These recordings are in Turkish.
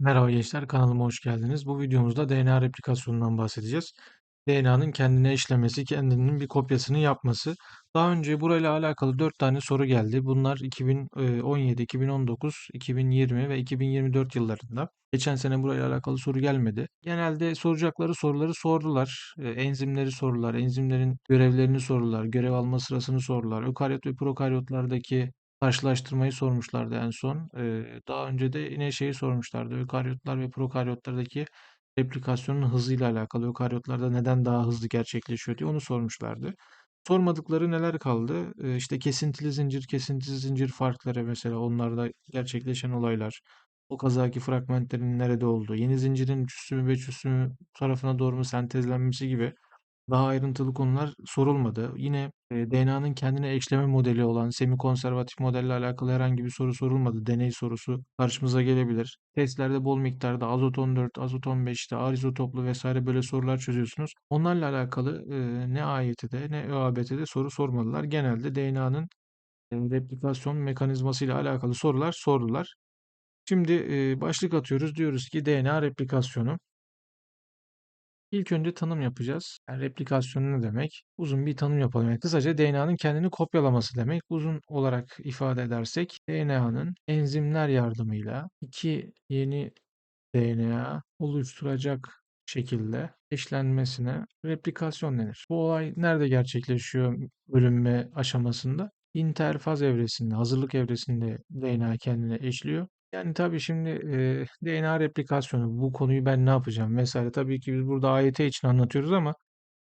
Merhaba gençler, kanalıma hoş geldiniz. Bu videomuzda DNA replikasyonundan bahsedeceğiz. DNA'nın kendine işlemesi, kendinin bir kopyasını yapması. Daha önce burayla alakalı 4 tane soru geldi. Bunlar 2017, 2019, 2020 ve 2024 yıllarında. Geçen sene burayla alakalı soru gelmedi. Genelde soracakları soruları sordular. E, Enzimleri sorular, enzimlerin görevlerini sorular, görev alma sırasını sorular. Ökaryot ve prokaryotlardaki karşılaştırmayı sormuşlardı en son. Eee, daha önce de yine şeyi sormuşlardı. Ökaryotlar ve prokaryotlardaki replikasyonun hızıyla alakalı. Ökaryotlarda neden daha hızlı gerçekleşiyor diye onu sormuşlardı. Sormadıkları neler kaldı? Eee, işte kesintili zincir, kesintisiz zincir farkları mesela onlarda gerçekleşen olaylar. O kazaki fragmentlerin nerede olduğu, yeni zincirin üç üssü mü beş üssü mü tarafına doğru mu sentezlenmesi gibi daha ayrıntılı konular sorulmadı. Yine DNA'nın kendine eşleme modeli olan semi-konservatif modelle alakalı herhangi bir soru sorulmadı. Deney sorusu karşımıza gelebilir. Testlerde bol miktarda azot 14, azot 15'te, ağır izotoplu vesaire böyle sorular çözüyorsunuz. Onlarla alakalı ne AYT'de ne ÖABT'de soru sormadılar. Genelde DNA'nın replikasyon mekanizmasıyla alakalı sorular sordular. Şimdi başlık atıyoruz. Diyoruz ki DNA replikasyonu. İlk önce tanım yapacağız. Yani replikasyon ne demek? Uzun bir tanım yapalım. Yani kısaca DNA'nın kendini kopyalaması demek. Uzun olarak ifade edersek DNA'nın enzimler yardımıyla iki yeni DNA oluşturacak şekilde eşlenmesine replikasyon denir. Bu olay nerede gerçekleşiyor bölünme aşamasında? İnterfaz evresinde, hazırlık evresinde DNA kendine eşliyor. Yani tabii şimdi e, DNA replikasyonu bu konuyu ben ne yapacağım vesaire. Tabii ki biz burada AYT için anlatıyoruz ama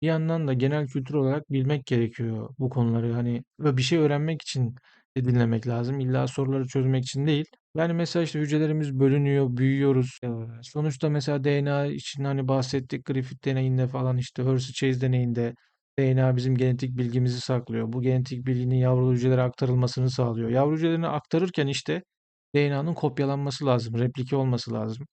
bir yandan da genel kültür olarak bilmek gerekiyor bu konuları. Hani ve bir şey öğrenmek için de dinlemek lazım. İlla soruları çözmek için değil. Yani mesela işte hücrelerimiz bölünüyor, büyüyoruz. Sonuçta mesela DNA için hani bahsettik Griffith deneyinde falan işte Hershey Chase deneyinde DNA bizim genetik bilgimizi saklıyor. Bu genetik bilginin yavru hücrelere aktarılmasını sağlıyor. Yavru hücrelerine aktarırken işte DNA'nın kopyalanması lazım, replike olması lazım.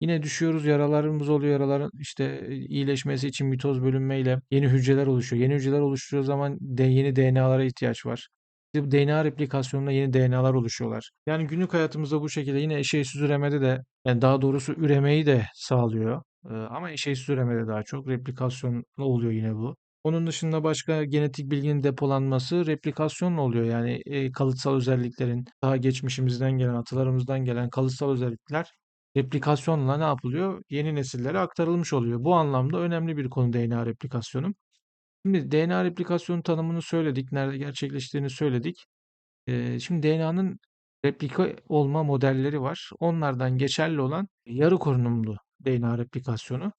Yine düşüyoruz, yaralarımız oluyor. Yaraların işte e, iyileşmesi için mitoz bölünmeyle yeni hücreler oluşuyor. Yeni hücreler oluştuğu zaman de yeni DNA'lara ihtiyaç var. Bu DNA replikasyonunda yeni DNA'lar oluşuyorlar. Yani günlük hayatımızda bu şekilde yine eşeğsiz üremede de yani daha doğrusu üremeyi de sağlıyor. Ama eşeğsiz üremede daha çok replikasyonla oluyor yine bu. Onun dışında başka genetik bilginin depolanması replikasyonla oluyor. Yani e, kalıtsal özelliklerin daha geçmişimizden gelen, atalarımızdan gelen kalıtsal özellikler replikasyonla ne yapılıyor? Yeni nesillere aktarılmış oluyor. Bu anlamda önemli bir konu DNA replikasyonu. Şimdi DNA replikasyonu tanımını söyledik, nerede gerçekleştiğini söyledik. Ee, şimdi DNA'nın replika olma modelleri var. Onlardan geçerli olan yarı korunumlu DNA replikasyonu.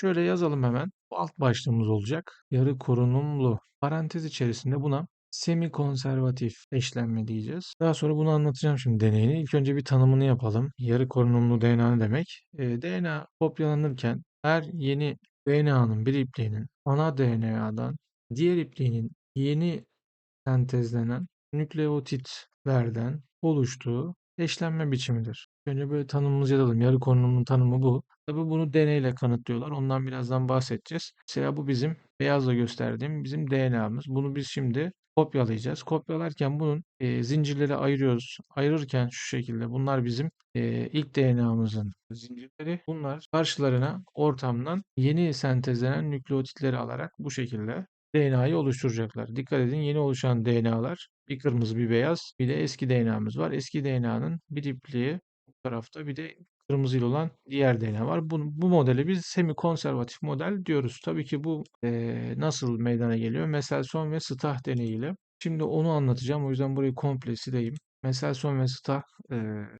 Şöyle yazalım hemen. Bu alt başlığımız olacak. Yarı korunumlu. Parantez içerisinde buna semi konservatif eşlenme diyeceğiz. Daha sonra bunu anlatacağım şimdi deneyini. İlk önce bir tanımını yapalım. Yarı korunumlu DNA ne demek? E, DNA kopyalanırken her yeni DNA'nın bir ipliğinin ana DNA'dan diğer ipliğinin yeni sentezlenen nükleotitlerden oluştuğu eşlenme biçimidir. Önce böyle tanımımızı yazalım. Yarı konumunun tanımı bu. Tabii bunu deneyle kanıtlıyorlar. Ondan birazdan bahsedeceğiz. Mesela bu bizim beyazla gösterdiğim bizim DNA'mız. Bunu biz şimdi kopyalayacağız. Kopyalarken bunun e, zincirleri ayırıyoruz. Ayırırken şu şekilde bunlar bizim e, ilk DNA'mızın zincirleri. Bunlar karşılarına ortamdan yeni sentezlenen nükleotitleri alarak bu şekilde DNA'yı oluşturacaklar. Dikkat edin yeni oluşan DNA'lar bir kırmızı bir beyaz bir de eski DNA'mız var. Eski DNA'nın bir ipliği tarafta bir de kırmızıyla olan diğer DNA var. Bu, bu modeli biz semi konservatif model diyoruz. Tabii ki bu e, nasıl meydana geliyor? Mendelssohn ve Stach deneyiyle. Şimdi onu anlatacağım. O yüzden burayı komple sileyim. Mendelssohn ve Stach e,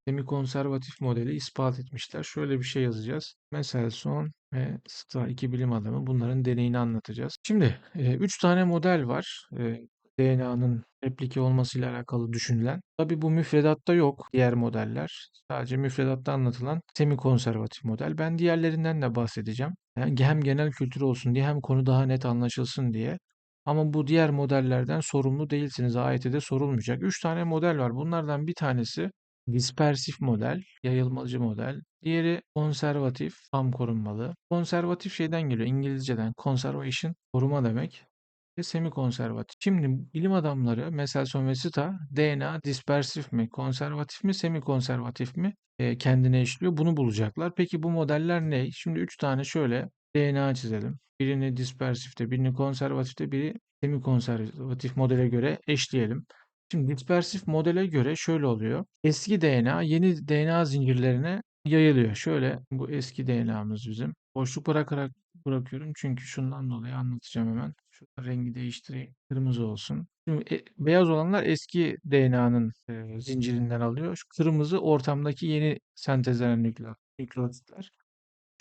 semi-konservatif modeli ispat etmişler. Şöyle bir şey yazacağız. Mendelssohn ve Stach iki bilim adamı bunların deneyini anlatacağız. Şimdi e, üç tane model var. E, DNA'nın replike olmasıyla alakalı düşünülen. Tabi bu müfredatta yok diğer modeller. Sadece müfredatta anlatılan semi-konservatif model. Ben diğerlerinden de bahsedeceğim. Yani hem genel kültür olsun diye hem konu daha net anlaşılsın diye. Ama bu diğer modellerden sorumlu değilsiniz. AYT'de sorulmayacak. 3 tane model var. Bunlardan bir tanesi dispersif model, yayılmacı model. Diğeri konservatif, tam korunmalı. Konservatif şeyden geliyor. İngilizceden conservation, koruma demek. Ve semi-konservatif. Şimdi bilim adamları Mendelssohn ve Sta DNA dispersif mi, konservatif mi, semi-konservatif mi e, kendine işliyor bunu bulacaklar. Peki bu modeller ne? Şimdi 3 tane şöyle DNA çizelim. Birini dispersifte, birini konservatifte, biri semi-konservatif modele göre eşleyelim. Şimdi dispersif modele göre şöyle oluyor. Eski DNA yeni DNA zincirlerine yayılıyor. Şöyle bu eski DNA'mız bizim. Boşluk bırakarak bırakıyorum çünkü şundan dolayı anlatacağım hemen. Şurada rengi değiştireyim. Kırmızı olsun. Şimdi e, beyaz olanlar eski DNA'nın e, zincirinden alıyor. Şu kırmızı ortamdaki yeni sentezlenen nükle- nükleotitler.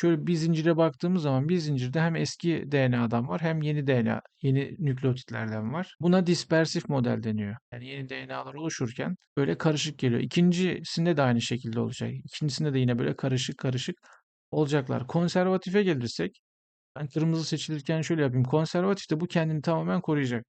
Şöyle bir zincire baktığımız zaman bir zincirde hem eski DNA'dan var hem yeni DNA, yeni nükleotitlerden var. Buna dispersif model deniyor. Yani yeni DNA'lar oluşurken böyle karışık geliyor. İkincisinde de aynı şekilde olacak. İkincisinde de yine böyle karışık karışık olacaklar. Konservatife gelirsek ben kırmızı seçilirken şöyle yapayım. Konservatifte bu kendini tamamen koruyacak.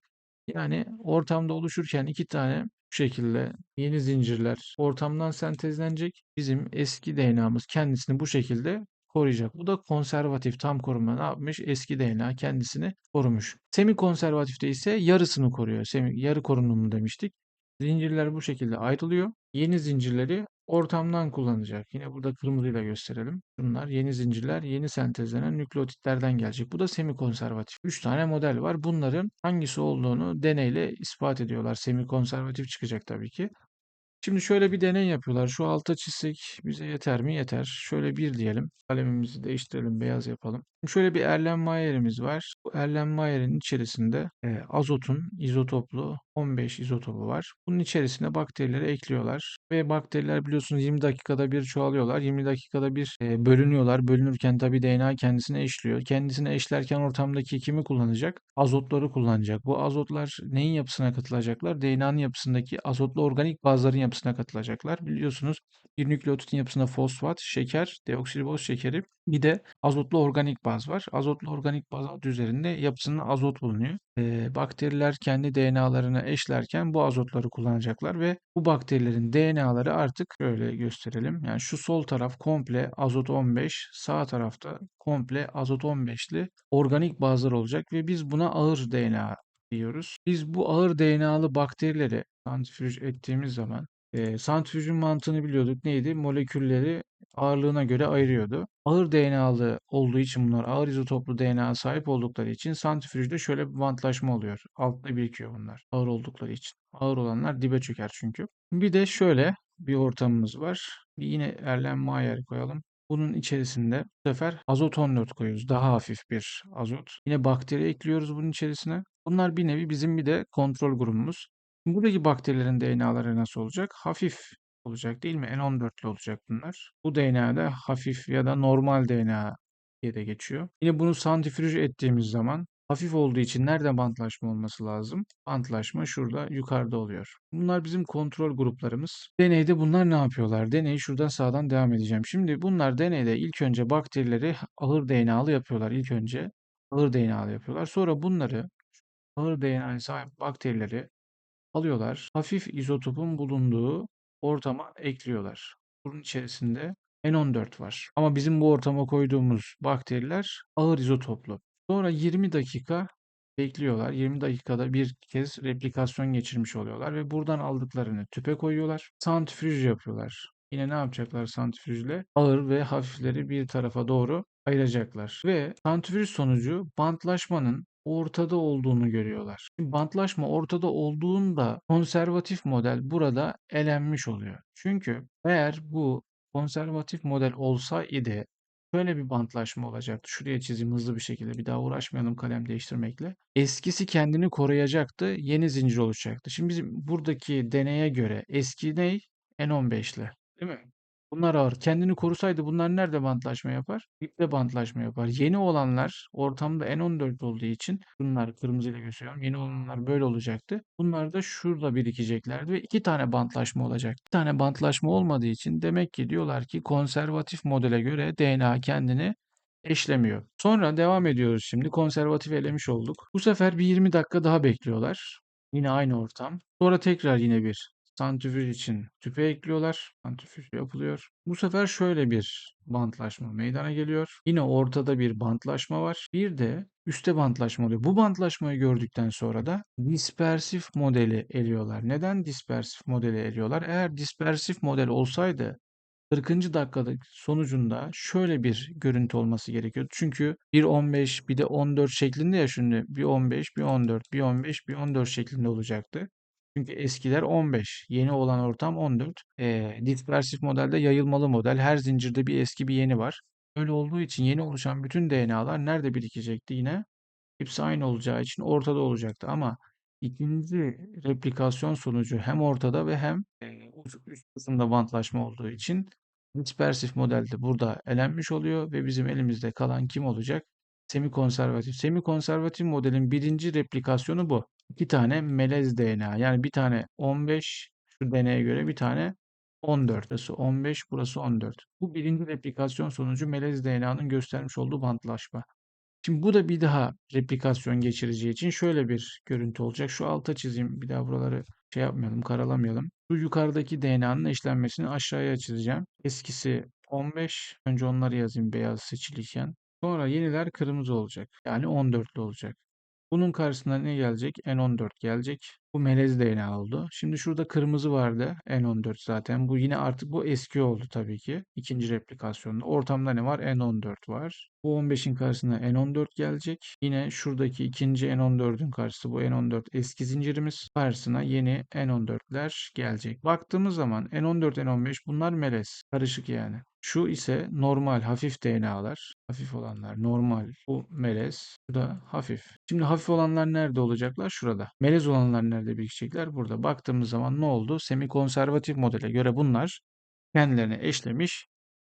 Yani ortamda oluşurken iki tane bu şekilde yeni zincirler ortamdan sentezlenecek. Bizim eski DNA'mız kendisini bu şekilde koruyacak. Bu da konservatif tam koruma ne yapmış? Eski DNA kendisini korumuş. Semi konservatifte ise yarısını koruyor. Semi, yarı korunumu demiştik. Zincirler bu şekilde ayrılıyor. Yeni zincirleri ortamdan kullanacak. Yine burada kırmızıyla gösterelim. Bunlar yeni zincirler, yeni sentezlenen nükleotitlerden gelecek. Bu da semi konservatif. 3 tane model var. Bunların hangisi olduğunu deneyle ispat ediyorlar. Semi konservatif çıkacak tabii ki. Şimdi şöyle bir deney yapıyorlar. Şu alta çizsek bize yeter mi? Yeter. Şöyle bir diyelim. Kalemimizi değiştirelim, beyaz yapalım. Şöyle bir Erlenmeyer'imiz var. Bu Erlenmeyer'in içerisinde e, azotun izotoplu 15 izotopu var. Bunun içerisine bakterileri ekliyorlar. Ve bakteriler biliyorsunuz 20 dakikada bir çoğalıyorlar. 20 dakikada bir e, bölünüyorlar. Bölünürken tabii DNA kendisine eşliyor. Kendisine eşlerken ortamdaki kimi kullanacak? Azotları kullanacak. Bu azotlar neyin yapısına katılacaklar? DNA'nın yapısındaki azotlu organik bazların yapısına katılacaklar. Biliyorsunuz bir nükleotitin yapısında fosfat, şeker, deoksiriboz şekeri bir de azotlu organik baz var. Azotlu organik baz adı üzerinde yapısında azot bulunuyor. Ee, bakteriler kendi DNA'larını eşlerken bu azotları kullanacaklar ve bu bakterilerin DNA'ları artık şöyle gösterelim. Yani şu sol taraf komple azot 15, sağ tarafta komple azot 15'li organik bazlar olacak ve biz buna ağır DNA diyoruz. Biz bu ağır DNA'lı bakterileri santrifüj ettiğimiz zaman e, santrifüjün mantığını biliyorduk. Neydi? Molekülleri ağırlığına göre ayırıyordu. Ağır DNA'lı olduğu için bunlar ağır izotoplu DNA sahip oldukları için santrifüjde şöyle bir bantlaşma oluyor. Altta birikiyor bunlar. Ağır oldukları için. Ağır olanlar dibe çöker çünkü. Bir de şöyle bir ortamımız var. Bir yine Erlenmeyer koyalım. Bunun içerisinde bu sefer azot 14 koyuyoruz. Daha hafif bir azot. Yine bakteri ekliyoruz bunun içerisine. Bunlar bir nevi bizim bir de kontrol grubumuz. Buradaki bakterilerin DNA'ları nasıl olacak? Hafif olacak değil mi? N14'lü olacak bunlar. Bu DNA'da hafif ya da normal DNA diye de geçiyor. Yine bunu santrifüj ettiğimiz zaman hafif olduğu için nerede bantlaşma olması lazım? Bantlaşma şurada yukarıda oluyor. Bunlar bizim kontrol gruplarımız. Deneyde bunlar ne yapıyorlar? Deneyi şuradan sağdan devam edeceğim. Şimdi bunlar deneyde ilk önce bakterileri ağır DNA'lı yapıyorlar. İlk önce ağır DNA'lı yapıyorlar. Sonra bunları ağır DNA'ya sahip bakterileri alıyorlar. Hafif izotopun bulunduğu ortama ekliyorlar. Bunun içerisinde N14 var. Ama bizim bu ortama koyduğumuz bakteriler ağır izotoplu. Sonra 20 dakika bekliyorlar. 20 dakikada bir kez replikasyon geçirmiş oluyorlar ve buradan aldıklarını tüpe koyuyorlar. Santrifüj yapıyorlar. Yine ne yapacaklar santrifüjle? Ağır ve hafifleri bir tarafa doğru ayıracaklar. Ve santrifüj sonucu bantlaşmanın ortada olduğunu görüyorlar. Bantlaşma ortada olduğunda konservatif model burada elenmiş oluyor. Çünkü eğer bu konservatif model olsaydı şöyle bir bantlaşma olacaktı. Şuraya çizeyim hızlı bir şekilde. Bir daha uğraşmayalım kalem değiştirmekle. Eskisi kendini koruyacaktı. Yeni zincir oluşacaktı. Şimdi bizim buradaki deneye göre eski ne? N15'le. Değil mi? Bunlar ağır. Kendini korusaydı bunlar nerede bantlaşma yapar? Dipte bantlaşma yapar. Yeni olanlar ortamda N14 olduğu için bunlar kırmızıyla gösteriyorum. Yeni olanlar böyle olacaktı. Bunlar da şurada birikeceklerdi ve iki tane bantlaşma olacak. Bir tane bantlaşma olmadığı için demek ki diyorlar ki konservatif modele göre DNA kendini eşlemiyor. Sonra devam ediyoruz şimdi. Konservatif elemiş olduk. Bu sefer bir 20 dakika daha bekliyorlar. Yine aynı ortam. Sonra tekrar yine bir santrifüj için tüpe ekliyorlar. Santrifüj yapılıyor. Bu sefer şöyle bir bantlaşma meydana geliyor. Yine ortada bir bantlaşma var. Bir de üstte bantlaşma oluyor. Bu bantlaşmayı gördükten sonra da dispersif modeli eliyorlar. Neden dispersif modeli eliyorlar? Eğer dispersif model olsaydı 40. dakikada sonucunda şöyle bir görüntü olması gerekiyor. Çünkü bir 15 bir de 14 şeklinde ya şimdi bir 15 bir 14 bir 15 bir 14 şeklinde olacaktı. Çünkü eskiler 15. Yeni olan ortam 14. Ee, dispersif modelde yayılmalı model. Her zincirde bir eski bir yeni var. Öyle olduğu için yeni oluşan bütün DNA'lar nerede birikecekti yine? Hepsi aynı olacağı için ortada olacaktı. Ama ikinci replikasyon sonucu hem ortada ve hem e, üst kısımda bantlaşma olduğu için dispersif modelde burada elenmiş oluyor ve bizim elimizde kalan kim olacak? Semi-konservatif. Semi-konservatif modelin birinci replikasyonu bu. İki tane melez DNA. Yani bir tane 15 şu DNA'ya göre bir tane 14. Burası 15, burası 14. Bu birinci replikasyon sonucu melez DNA'nın göstermiş olduğu bantlaşma. Şimdi bu da bir daha replikasyon geçireceği için şöyle bir görüntü olacak. Şu alta çizeyim. Bir daha buraları şey yapmayalım, karalamayalım. Şu yukarıdaki DNA'nın eşlenmesini aşağıya çizeceğim. Eskisi 15. Önce onları yazayım beyaz seçiliyken. Sonra yeniler kırmızı olacak. Yani 14'lü olacak. Bunun karşısına ne gelecek? N14 gelecek. Bu melez DNA oldu. Şimdi şurada kırmızı vardı. N14 zaten. Bu yine artık bu eski oldu tabii ki. İkinci replikasyonda. Ortamda ne var? N14 var. Bu 15'in karşısına N14 gelecek. Yine şuradaki ikinci N14'ün karşısı bu N14 eski zincirimiz. Karşısına yeni N14'ler gelecek. Baktığımız zaman N14, N15 bunlar melez. Karışık yani. Şu ise normal hafif DNA'lar. Hafif olanlar normal. Bu melez. Bu da hafif. Şimdi hafif olanlar nerede olacaklar? Şurada. Melez olanlar nerede birikecekler? Burada. Baktığımız zaman ne oldu? Semi konservatif modele göre bunlar kendilerine eşlemiş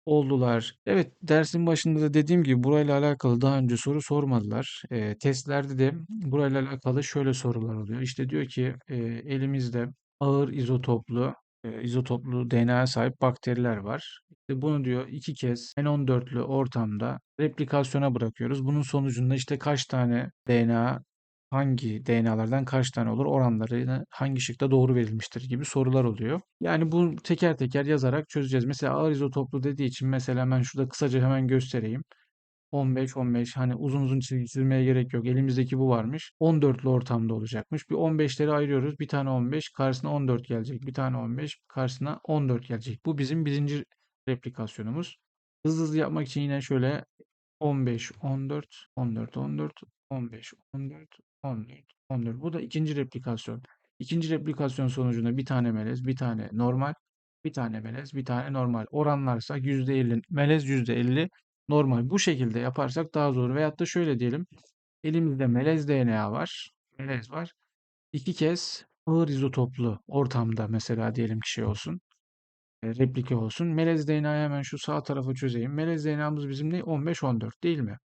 oldular. Evet dersin başında da dediğim gibi burayla alakalı daha önce soru sormadılar. Eee, testlerde de burayla alakalı şöyle sorular oluyor. İşte diyor ki eee, elimizde ağır izotoplu izotoplu DNA'ya sahip bakteriler var. İşte bunu diyor iki kez N14'lü ortamda replikasyona bırakıyoruz. Bunun sonucunda işte kaç tane DNA hangi DNA'lardan kaç tane olur, oranları hangi şıkta doğru verilmiştir gibi sorular oluyor. Yani bunu teker teker yazarak çözeceğiz. Mesela ağır izotoplu dediği için mesela hemen şurada kısaca hemen göstereyim. 15 15 hani uzun uzun çizgi çizmeye gerek yok. Elimizdeki bu varmış. 14'lü ortamda olacakmış. Bir 15'leri ayırıyoruz. Bir tane 15 karşısına 14 gelecek. Bir tane 15 karşısına 14 gelecek. Bu bizim birinci replikasyonumuz. Hızlı hızlı yapmak için yine şöyle 15 14 14 14 15 14 14 14. Bu da ikinci replikasyon. İkinci replikasyon sonucunda bir tane melez, bir tane normal, bir tane melez, bir tane normal. Oranlarsa %50 melez %50 normal. Bu şekilde yaparsak daha zor. Veyahut da şöyle diyelim. Elimizde melez DNA var. Melez var. İki kez ağır izotoplu ortamda mesela diyelim ki şey olsun. E, Replike olsun. Melez DNA'yı hemen şu sağ tarafa çözeyim. Melez DNA'mız bizim ne? 15-14 değil mi?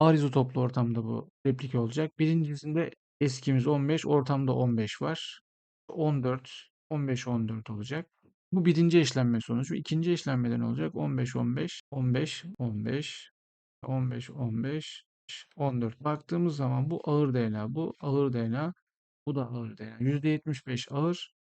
Ağır izotoplu ortamda bu replike olacak. Birincisinde eskimiz 15, ortamda 15 var. 14, 15, 14 olacak. Bu birinci eşlenme sonucu. İkinci eşlenmeden olacak. 15, 15, 15, 15, 15, 15, 14. Baktığımız zaman bu ağır DNA, bu ağır DNA, bu da ağır DNA. %75 ağır,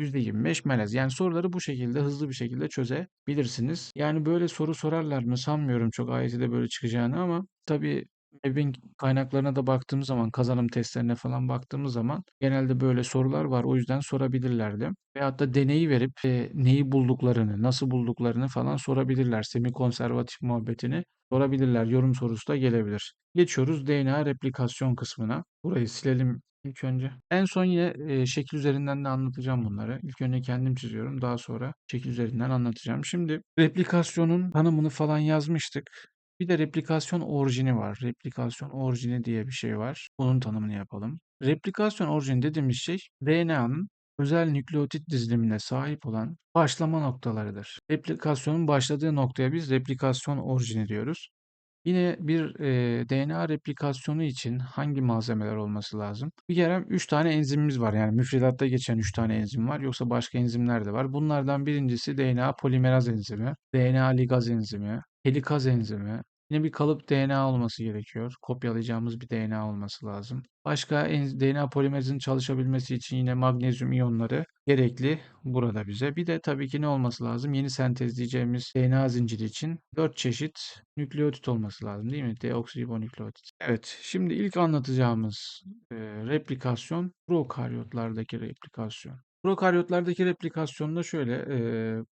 %25 melez. Yani soruları bu şekilde hızlı bir şekilde çözebilirsiniz. Yani böyle soru sorarlar mı sanmıyorum çok AYT'de böyle çıkacağını ama tabii Web'in kaynaklarına da baktığımız zaman, kazanım testlerine falan baktığımız zaman genelde böyle sorular var. O yüzden sorabilirlerdi. Veyahut da deneyi verip e, neyi bulduklarını, nasıl bulduklarını falan sorabilirler. Semi konservatif muhabbetini sorabilirler. Yorum sorusu da gelebilir. Geçiyoruz DNA replikasyon kısmına. Burayı silelim ilk önce. En son yine e, şekil üzerinden de anlatacağım bunları. İlk önce kendim çiziyorum. Daha sonra şekil üzerinden anlatacağım. Şimdi replikasyonun tanımını falan yazmıştık. Bir de replikasyon orijini var. Replikasyon orijini diye bir şey var. Bunun tanımını yapalım. Replikasyon orijini dediğimiz şey DNA'nın özel nükleotit dizilimine sahip olan başlama noktalarıdır. Replikasyonun başladığı noktaya biz replikasyon orijini diyoruz. Yine bir e, DNA replikasyonu için hangi malzemeler olması lazım? Bir kere 3 tane enzimimiz var. Yani müfredatta geçen 3 tane enzim var. Yoksa başka enzimler de var. Bunlardan birincisi DNA polimeraz enzimi, DNA ligaz enzimi, helikaz enzimi, Yine bir kalıp DNA olması gerekiyor. Kopyalayacağımız bir DNA olması lazım. Başka DNA polimerizin çalışabilmesi için yine magnezyum iyonları gerekli burada bize. Bir de tabii ki ne olması lazım? Yeni sentezleyeceğimiz DNA zinciri için 4 çeşit nükleotit olması lazım değil mi? Deoksiribonükleotit. Evet, şimdi ilk anlatacağımız e, replikasyon prokaryotlardaki replikasyon. Prokaryotlardaki replikasyonda şöyle, e,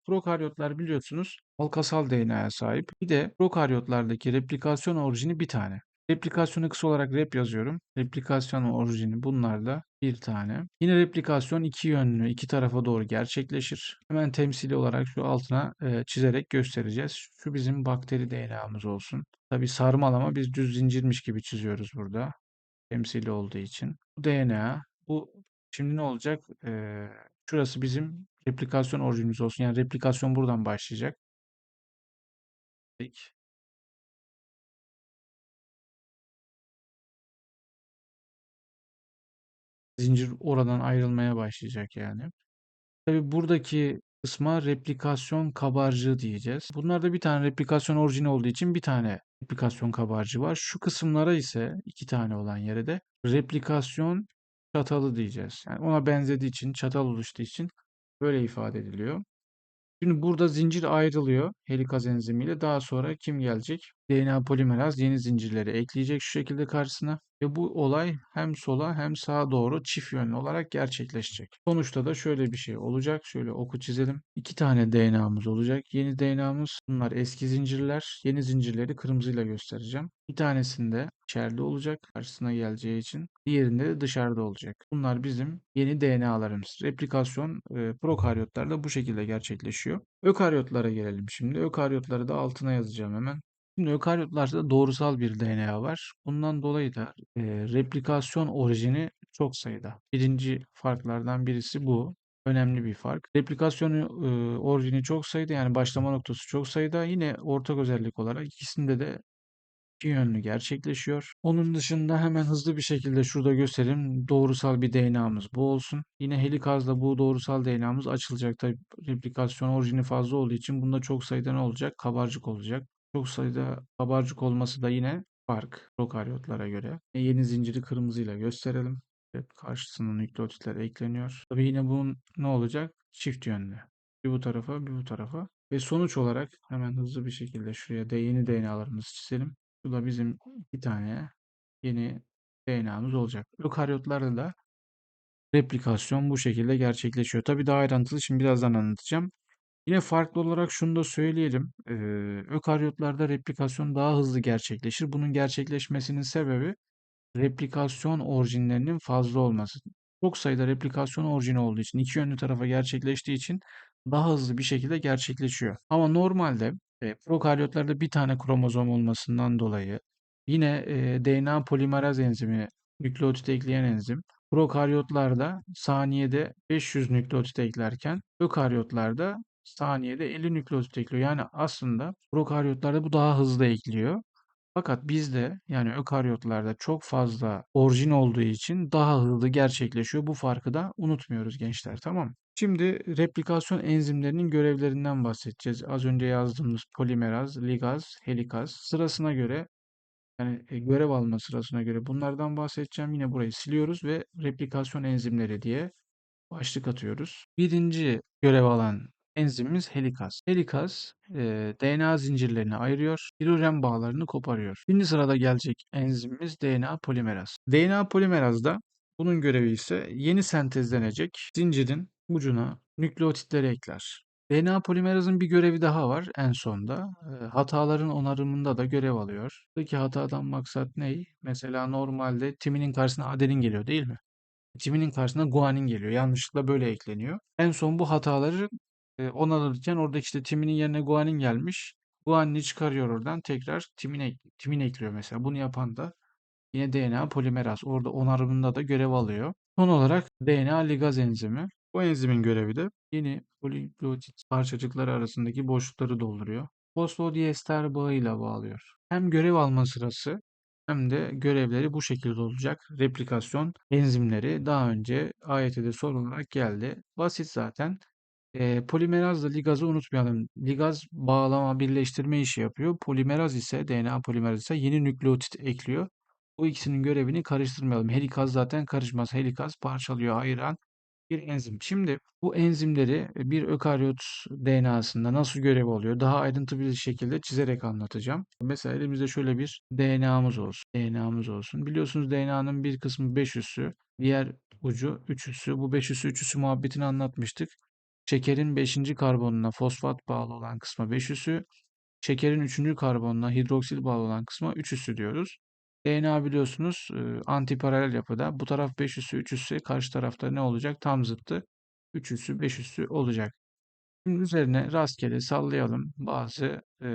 prokaryotlar biliyorsunuz halkasal DNA'ya sahip. Bir de prokaryotlardaki replikasyon orijini bir tane. Replikasyonu kısa olarak rep yazıyorum. Replikasyon orijini bunlarda bir tane. Yine replikasyon iki yönlü, iki tarafa doğru gerçekleşir. Hemen temsili olarak şu altına e, çizerek göstereceğiz. Şu bizim bakteri DNA'mız olsun. Tabi sarmalama biz düz zincirmiş gibi çiziyoruz burada. Temsili olduğu için. Bu DNA, bu şimdi ne olacak? E, şurası bizim replikasyon orijinimiz olsun. Yani replikasyon buradan başlayacak. Zincir oradan ayrılmaya başlayacak yani. Tabii buradaki kısma replikasyon kabarcığı diyeceğiz. Bunlarda bir tane replikasyon orijini olduğu için bir tane replikasyon kabarcığı var. Şu kısımlara ise iki tane olan yere de replikasyon çatalı diyeceğiz. Yani ona benzediği için, çatal oluştuğu için böyle ifade ediliyor. Şimdi burada zincir ayrılıyor helikaz enzimiyle. Daha sonra kim gelecek? DNA polimeraz yeni zincirleri ekleyecek şu şekilde karşısına. Ve bu olay hem sola hem sağa doğru çift yönlü olarak gerçekleşecek. Sonuçta da şöyle bir şey olacak. Şöyle oku çizelim. İki tane DNA'mız olacak. Yeni DNA'mız bunlar eski zincirler. Yeni zincirleri kırmızıyla göstereceğim. Bir tanesinde içeride olacak karşısına geleceği için. Diğerinde de dışarıda olacak. Bunlar bizim yeni DNA'larımız. Replikasyon e, prokaryotlarda bu şekilde gerçekleşiyor. Ökaryotlara gelelim şimdi. Ökaryotları da altına yazacağım hemen. Şimdi ökaryotlarda doğrusal bir DNA var. Bundan dolayı da e, replikasyon orijini çok sayıda. Birinci farklardan birisi bu. Önemli bir fark. Replikasyon e, orijini çok sayıda yani başlama noktası çok sayıda. Yine ortak özellik olarak ikisinde de iki yönlü gerçekleşiyor. Onun dışında hemen hızlı bir şekilde şurada göstereyim. Doğrusal bir DNA'mız bu olsun. Yine helikazda bu doğrusal DNA'mız açılacak. Tabi replikasyon orijini fazla olduğu için bunda çok sayıda ne olacak? Kabarcık olacak. Çok sayıda kabarcık olması da yine fark prokaryotlara göre. E, yeni zinciri kırmızıyla gösterelim. Evet, karşısına nükleotitler ekleniyor. Tabii yine bunun ne olacak? Çift yönlü. Bir bu tarafa bir bu tarafa. Ve sonuç olarak hemen hızlı bir şekilde şuraya da yeni DNA'larımızı çizelim. Bu da bizim bir tane yeni DNA'mız olacak. Ökaryotlarda da replikasyon bu şekilde gerçekleşiyor. Tabii daha ayrıntılı şimdi birazdan anlatacağım. Yine farklı olarak şunu da söyleyelim. Ee, ökaryotlarda replikasyon daha hızlı gerçekleşir. Bunun gerçekleşmesinin sebebi replikasyon orijinlerinin fazla olması. Çok sayıda replikasyon orijini olduğu için, iki yönlü tarafa gerçekleştiği için daha hızlı bir şekilde gerçekleşiyor. Ama normalde e, prokaryotlarda bir tane kromozom olmasından dolayı yine e, DNA polimeraz enzimi, nükleotit ekleyen enzim prokaryotlarda saniyede 500 nükleotit eklerken ökaryotlarda saniyede 50 nükleotit ekliyor. Yani aslında prokaryotlarda bu daha hızlı ekliyor. Fakat bizde yani ökaryotlarda çok fazla orijin olduğu için daha hızlı gerçekleşiyor. Bu farkı da unutmuyoruz gençler tamam mı? Şimdi replikasyon enzimlerinin görevlerinden bahsedeceğiz. Az önce yazdığımız polimeraz, ligaz, helikaz sırasına göre yani e, görev alma sırasına göre bunlardan bahsedeceğim. Yine burayı siliyoruz ve replikasyon enzimleri diye başlık atıyoruz. Birinci görev alan enzimimiz helikaz. Helikaz e, DNA zincirlerini ayırıyor, hidrojen bağlarını koparıyor. Birinci sırada gelecek enzimimiz DNA polimeraz. DNA polimerazda bunun görevi ise yeni sentezlenecek zincirin ucuna nükleotitleri ekler. DNA polimerazın bir görevi daha var en sonda. Hataların onarımında da görev alıyor. Buradaki hatadan maksat ne? Mesela normalde timinin karşısına adenin geliyor değil mi? Timinin karşısına guanin geliyor. Yanlışlıkla böyle ekleniyor. En son bu hataları e, onarırken oradaki işte timinin yerine guanin gelmiş. Guanini çıkarıyor oradan tekrar timin, ek, timin ekliyor mesela. Bunu yapan da yine DNA polimeraz. Orada onarımında da görev alıyor. Son olarak DNA ligaz enzimi. Bu enzimin görevi de yeni poliglotit parçacıkları arasındaki boşlukları dolduruyor. Fosfodiester bağıyla bağlıyor. Hem görev alma sırası hem de görevleri bu şekilde olacak. Replikasyon enzimleri daha önce AYT'de sorularak geldi. Basit zaten. Eee, polimerazla ligazı unutmayalım. Ligaz bağlama, birleştirme işi yapıyor. Polimeraz ise DNA polimeraz ise yeni nükleotit ekliyor. Bu ikisinin görevini karıştırmayalım. Helikaz zaten karışmaz. Helikaz parçalıyor, ayıran bir enzim. Şimdi bu enzimleri bir ökaryot DNA'sında nasıl görev alıyor? Daha ayrıntılı bir şekilde çizerek anlatacağım. Mesela elimizde şöyle bir DNA'mız olsun. DNA'mız olsun. Biliyorsunuz DNA'nın bir kısmı 5 üssü, diğer ucu 3 üssü. Bu 5 üssü 3 üssü muhabbetini anlatmıştık. Şekerin 5. karbonuna fosfat bağlı olan kısma 5 üssü, şekerin 3. karbonuna hidroksil bağlı olan kısma 3 üssü diyoruz. DNA biliyorsunuz e, antiparalel yapıda. Bu taraf 5 üssü 3 üssü karşı tarafta ne olacak? Tam zıttı 3 üssü 5 üssü olacak. Şimdi üzerine rastgele sallayalım. Bazı e,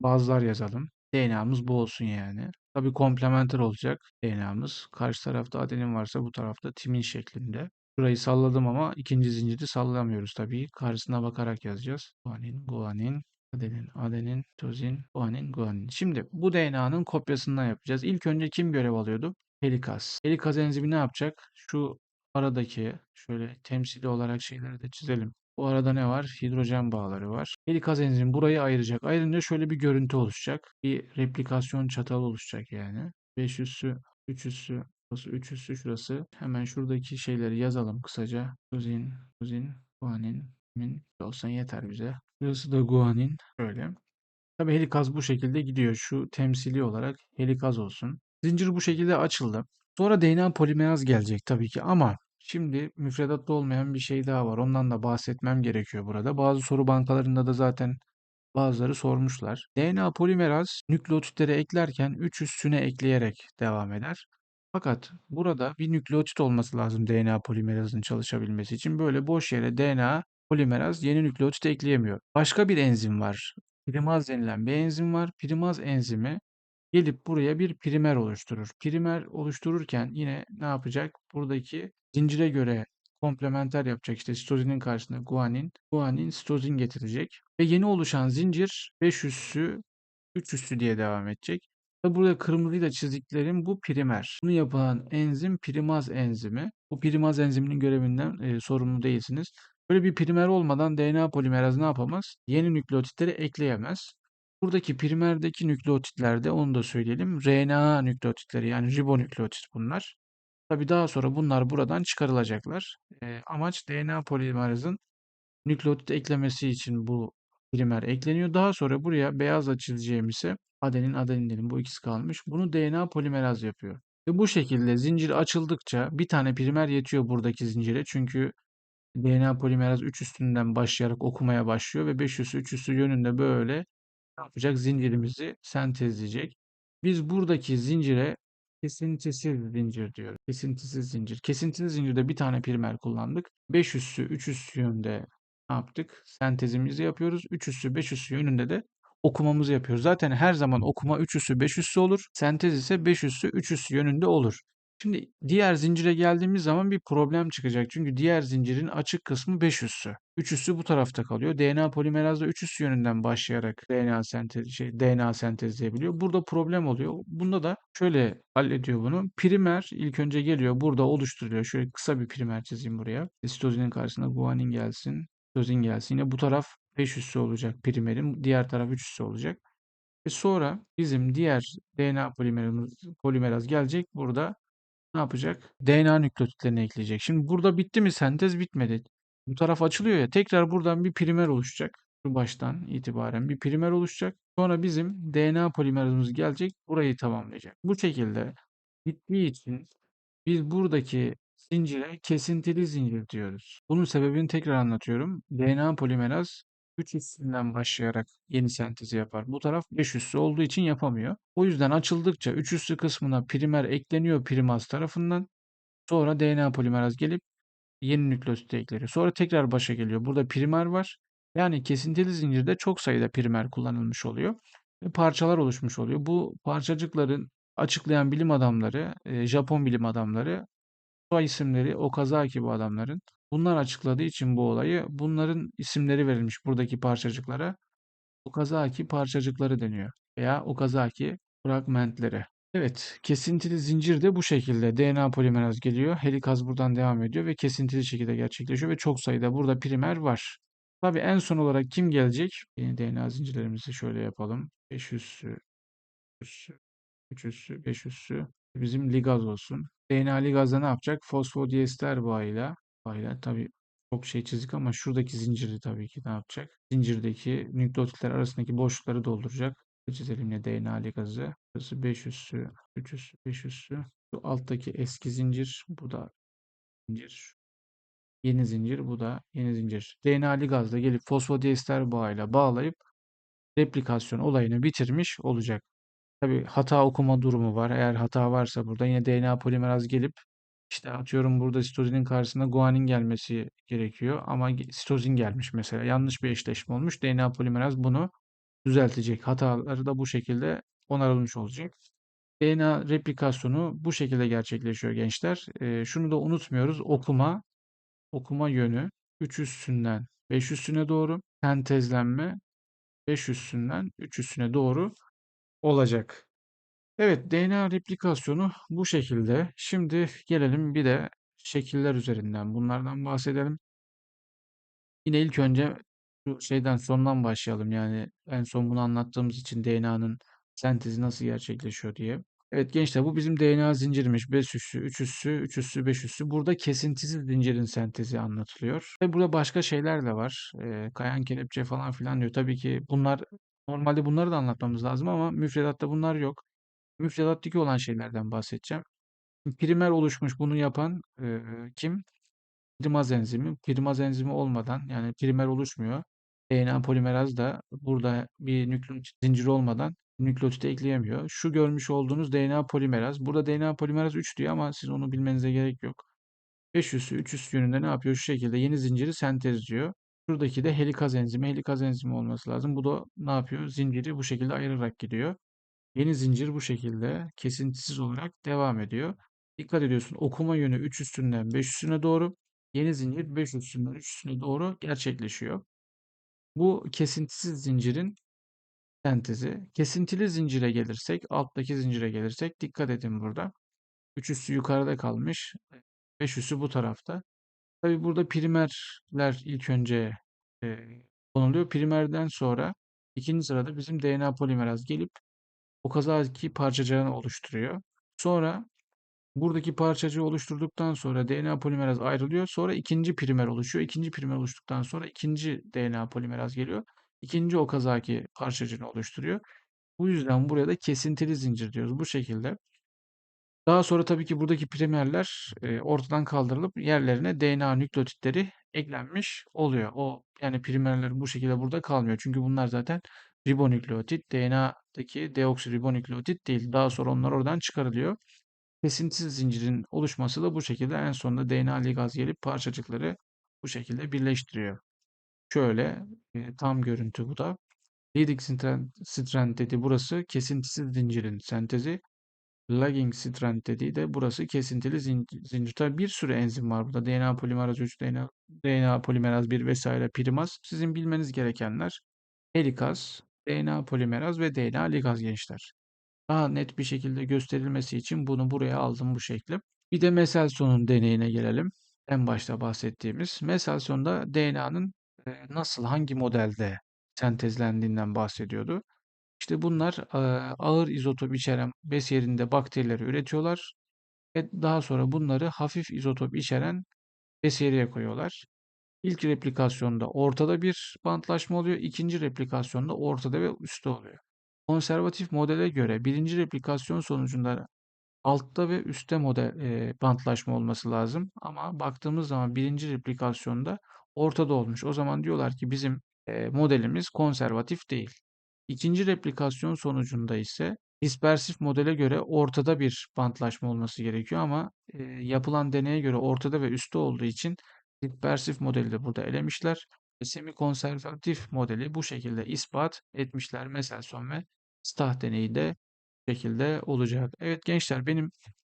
bazılar yazalım. DNA'mız bu olsun yani. Tabii komplementer olacak DNA'mız. Karşı tarafta adenin varsa bu tarafta timin şeklinde. Burayı salladım ama ikinci zinciri sallamıyoruz tabii. Karşısına bakarak yazacağız. Guanin, guanin, adenin, adenin, tozin, guanin, guanin. Şimdi bu DNA'nın kopyasından yapacağız. İlk önce kim görev alıyordu? Helikaz. Helikaz enzimi ne yapacak? Şu aradaki şöyle temsili olarak şeyleri de çizelim. Bu arada ne var? Hidrojen bağları var. Helikaz enzimi burayı ayıracak. Ayırınca şöyle bir görüntü oluşacak. Bir replikasyon çatalı oluşacak yani. 5 üssü, 3 üssü, burası 3 üssü şurası. Hemen şuradaki şeyleri yazalım kısaca. Tuzin, tuzin, guanin, min olsan yeter bize. Burası da guanin. Şöyle. Tabii helikaz bu şekilde gidiyor. Şu temsili olarak helikaz olsun. Zincir bu şekilde açıldı. Sonra DNA polimeraz gelecek tabii ki ama şimdi müfredatta olmayan bir şey daha var. Ondan da bahsetmem gerekiyor burada. Bazı soru bankalarında da zaten bazıları sormuşlar. DNA polimeraz nükleotitlere eklerken 3 üstüne ekleyerek devam eder. Fakat burada bir nükleotit olması lazım DNA polimerazın çalışabilmesi için. Böyle boş yere DNA polimeraz yeni nükleotit ekleyemiyor. Başka bir enzim var. Primaz denilen bir enzim var. Primaz enzimi gelip buraya bir primer oluşturur. Primer oluştururken yine ne yapacak? Buradaki zincire göre komplementer yapacak. İşte sitozinin karşısına guanin, guanin sitozin getirecek. Ve yeni oluşan zincir 5 üssü 3 üssü diye devam edecek. Ve burada kırmızıyla çizdiklerim bu primer. Bunu yapan enzim primaz enzimi. Bu primaz enziminin görevinden e, sorumlu değilsiniz. Böyle bir primer olmadan DNA polimeraz ne yapamaz? Yeni nükleotitleri ekleyemez. Buradaki primerdeki nükleotitlerde onu da söyleyelim. RNA nükleotitleri yani ribonükleotit bunlar. Tabi daha sonra bunlar buradan çıkarılacaklar. E, amaç DNA polimerazın nükleotit eklemesi için bu primer ekleniyor. Daha sonra buraya beyazla çizeceğim ise adenin adenin dedim bu ikisi kalmış. Bunu DNA polimeraz yapıyor. Ve bu şekilde zincir açıldıkça bir tane primer yetiyor buradaki zincire. Çünkü DNA polimeraz 3 üstünden başlayarak okumaya başlıyor ve 5 üssü 3 üssü yönünde böyle yapacak? Zincirimizi sentezleyecek. Biz buradaki zincire kesintisiz zincir diyoruz. Kesintisiz zincir. Kesintisiz zincirde bir tane primer kullandık. 5 üssü 3 üssü yönde ne yaptık? Sentezimizi yapıyoruz. 3 üssü 5 üssü yönünde de okumamızı yapıyoruz. Zaten her zaman okuma 3 üssü 5 üssü olur. Sentez ise 5 üssü 3 üssü yönünde olur. Şimdi diğer zincire geldiğimiz zaman bir problem çıkacak. Çünkü diğer zincirin açık kısmı 5 üssü. 3 üssü bu tarafta kalıyor. DNA polimerazda 3 üssü yönünden başlayarak DNA sentez şey DNA sentezleyebiliyor. Burada problem oluyor. Bunda da şöyle hallediyor bunu. Primer ilk önce geliyor. Burada oluşturuyor. Şöyle kısa bir primer çizeyim buraya. Sitozinin karşısına guanin gelsin. Sitozin gelsin. Yine bu taraf 5 üssü olacak primerin. Diğer taraf 3 üssü olacak. Ve sonra bizim diğer DNA polimeraz, polimeraz gelecek. Burada ne yapacak? DNA nükleotitlerini ekleyecek. Şimdi burada bitti mi sentez bitmedi. Bu taraf açılıyor ya tekrar buradan bir primer oluşacak. Şu baştan itibaren bir primer oluşacak. Sonra bizim DNA polimerazımız gelecek. Burayı tamamlayacak. Bu şekilde bittiği için biz buradaki zincire kesintili zincir diyoruz. Bunun sebebini tekrar anlatıyorum. DNA polimeraz 3 üssünden başlayarak yeni sentezi yapar. Bu taraf 5 üssü olduğu için yapamıyor. O yüzden açıldıkça 3 üssü kısmına primer ekleniyor primaz tarafından. Sonra DNA polimeraz gelip yeni nükleotit ekleniyor. Sonra tekrar başa geliyor. Burada primer var. Yani kesintili zincirde çok sayıda primer kullanılmış oluyor. Ve parçalar oluşmuş oluyor. Bu parçacıkların açıklayan bilim adamları, e, Japon bilim adamları, soy isimleri Okazaki bu adamların. Bunlar açıkladığı için bu olayı bunların isimleri verilmiş buradaki parçacıklara. Okazaki parçacıkları deniyor veya Okazaki fragmentleri. Evet, kesintili zincir de bu şekilde DNA polimeraz geliyor. Helikaz buradan devam ediyor ve kesintili şekilde gerçekleşiyor ve çok sayıda burada primer var. Tabii en son olarak kim gelecek? Yeni DNA zincirlerimizi şöyle yapalım. 5 üssü, üssü, 3 üssü, 5 üssü. Bizim ligaz olsun. DNA ligazda ne yapacak? Fosfodiester bağıyla. Bağıyla tabii çok şey çizdik ama şuradaki zinciri tabii ki ne yapacak? Zincirdeki nükleotitler arasındaki boşlukları dolduracak. Çizelim yine DNA ligazı. Burası 5 üssü, 3 üssü, 5 üssü. Şu alttaki eski zincir. Bu da zincir. Yeni zincir. Bu da yeni zincir. DNA ligazda gelip fosfodiester bağıyla bağlayıp replikasyon olayını bitirmiş olacak. Tabii hata okuma durumu var. Eğer hata varsa burada yine DNA polimeraz gelip işte atıyorum burada sitozinin karşısına guanin gelmesi gerekiyor ama sitozin gelmiş mesela. Yanlış bir eşleşme olmuş. DNA polimeraz bunu düzeltecek. Hataları da bu şekilde onarılmış olacak. DNA replikasyonu bu şekilde gerçekleşiyor gençler. Ee, şunu da unutmuyoruz. Okuma, okuma yönü 3 üstünden 5 üstüne doğru, sentezlenme 5 üstünden 3 üstüne doğru olacak. Evet, DNA replikasyonu bu şekilde. Şimdi gelelim bir de şekiller üzerinden bunlardan bahsedelim. Yine ilk önce şu şeyden sondan başlayalım. Yani en son bunu anlattığımız için DNA'nın sentezi nasıl gerçekleşiyor diye. Evet gençler bu bizim DNA zincirmiş. 5 üssü, 3 üssü, 3 üssü, 5 üssü. Burada kesintisiz zincirin sentezi anlatılıyor. Ve burada başka şeyler de var. Ee, kayan kelepçe falan filan diyor. Tabii ki bunlar normalde bunları da anlatmamız lazım ama müfredatta bunlar yok. Müfredattaki olan şeylerden bahsedeceğim. Primer oluşmuş bunu yapan e, kim? Primaz enzimi. Primaz enzimi olmadan yani primer oluşmuyor. DNA polimeraz da burada bir nükleotit zinciri olmadan nükleotit ekleyemiyor. Şu görmüş olduğunuz DNA polimeraz. Burada DNA polimeraz 3 diyor ama siz onu bilmenize gerek yok. 5 üssü 3 üssü yönünde ne yapıyor? Şu şekilde yeni zinciri sentezliyor. Şuradaki de helikaz enzimi. Helikaz enzimi olması lazım. Bu da ne yapıyor? Zinciri bu şekilde ayırarak gidiyor. Yeni zincir bu şekilde kesintisiz olarak devam ediyor. Dikkat ediyorsun okuma yönü 3 üstünden 5 üstüne doğru. Yeni zincir 5 üstünden 3 üstüne doğru gerçekleşiyor. Bu kesintisiz zincirin sentezi. Kesintili zincire gelirsek, alttaki zincire gelirsek dikkat edin burada. 3 üstü yukarıda kalmış. 5 üstü bu tarafta. Tabi burada primerler ilk önce e, konuluyor. Primerden sonra ikinci sırada bizim DNA polimeraz gelip o kazadaki parçacığını oluşturuyor. Sonra buradaki parçacığı oluşturduktan sonra DNA polimeraz ayrılıyor. Sonra ikinci primer oluşuyor. İkinci primer oluştuktan sonra ikinci DNA polimeraz geliyor. İkinci Okazaki parçacığını oluşturuyor. Bu yüzden buraya da kesintili zincir diyoruz. Bu şekilde. Daha sonra tabii ki buradaki primerler e, ortadan kaldırılıp yerlerine DNA nükleotitleri eklenmiş oluyor. O yani primerler bu şekilde burada kalmıyor. Çünkü bunlar zaten ribonükleotit. DNA'daki deoksiribonükleotit değil. Daha sonra onlar oradan çıkarılıyor. Kesintisiz zincirin oluşması da bu şekilde en sonunda DNA ligaz gelip parçacıkları bu şekilde birleştiriyor. Şöyle e, tam görüntü bu da. Leading strand, strand dedi burası kesintisiz zincirin sentezi. Lagging strand dediği de burası kesintili zincir. zincir. Tabii bir sürü enzim var burada. DNA polimeraz 3, DNA, DNA polimeraz 1 vesaire primaz. Sizin bilmeniz gerekenler helikaz, DNA polimeraz ve DNA ligaz gençler. Daha net bir şekilde gösterilmesi için bunu buraya aldım bu şekli. Bir de Mendelssohn'un deneyine gelelim. En başta bahsettiğimiz. Mendelssohn'da DNA'nın e, nasıl, hangi modelde sentezlendiğinden bahsediyordu. İşte bunlar ağır izotop içeren besiyerinde bakterileri üretiyorlar ve daha sonra bunları hafif izotop içeren besiyeriye koyuyorlar. İlk replikasyonda ortada bir bantlaşma oluyor. İkinci replikasyonda ortada ve üstte oluyor. Konservatif modele göre birinci replikasyon sonucunda altta ve üstte model e, bantlaşma olması lazım. Ama baktığımız zaman birinci replikasyonda ortada olmuş. O zaman diyorlar ki bizim e, modelimiz konservatif değil. İkinci replikasyon sonucunda ise dispersif modele göre ortada bir bantlaşma olması gerekiyor ama e, yapılan deneye göre ortada ve üstte olduğu için dispersif modeli de burada elemişler. Ve semi-konservatif modeli bu şekilde ispat etmişler. Mendelssohn ve Stah deneyi de bu şekilde olacak. Evet gençler benim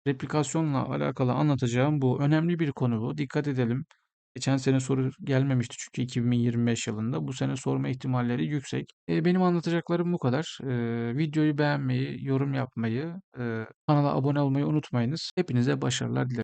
replikasyonla alakalı anlatacağım bu. Önemli bir konu bu. Dikkat edelim. Geçen sene soru gelmemişti çünkü 2025 yılında. Bu sene sorma ihtimalleri yüksek. E, benim anlatacaklarım bu kadar. E, videoyu beğenmeyi, yorum yapmayı, e, kanala abone olmayı unutmayınız. Hepinize başarılar dilerim.